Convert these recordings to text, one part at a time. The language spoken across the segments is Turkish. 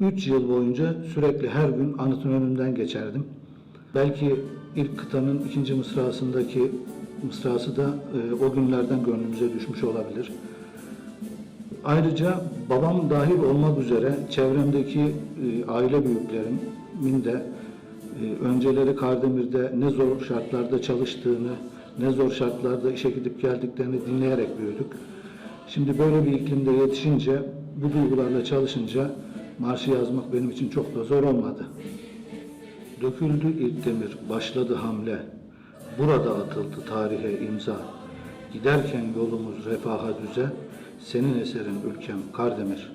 Üç yıl boyunca sürekli her gün anıtın önünden geçerdim. Belki ilk kıtanın ikinci mısrasındaki mısrası da e, o günlerden gönlümüze düşmüş olabilir. Ayrıca babam dahil olmak üzere çevremdeki e, aile büyüklerimin de e, önceleri Kardemir'de ne zor şartlarda çalıştığını, ne zor şartlarda işe gidip geldiklerini dinleyerek büyüdük. Şimdi böyle bir iklimde yetişince, bu duygularla çalışınca marşı yazmak benim için çok da zor olmadı. Döküldü ilk demir, başladı hamle. Burada atıldı tarihe imza. Giderken yolumuz refaha düze, senin eserin ülkem Kardemir.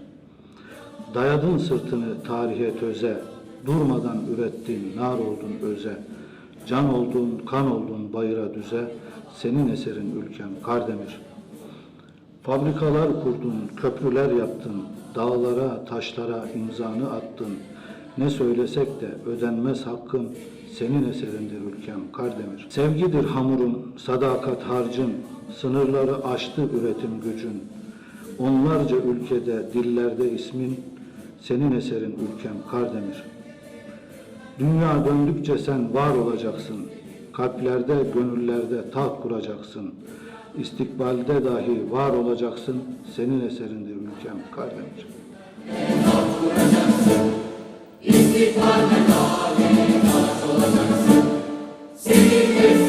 Dayadın sırtını tarihe töze, durmadan ürettin, nar oldun öze. Can oldun, kan oldun bayıra düze, senin eserin ülkem Kardemir. Fabrikalar kurdun, köprüler yaptın, dağlara, taşlara imzanı attın. Ne söylesek de ödenmez hakkın, senin eserindir ülkem Kardemir. Sevgidir hamurun, sadakat harcın, sınırları aştı üretim gücün. Onlarca ülkede, dillerde ismin, senin eserin ülkem Kardemir. Dünya döndükçe sen var olacaksın. Kalplerde, gönüllerde taht kuracaksın. İstikbalde dahi var olacaksın. Senin eserindir ülkem Kardemir. Senin eserin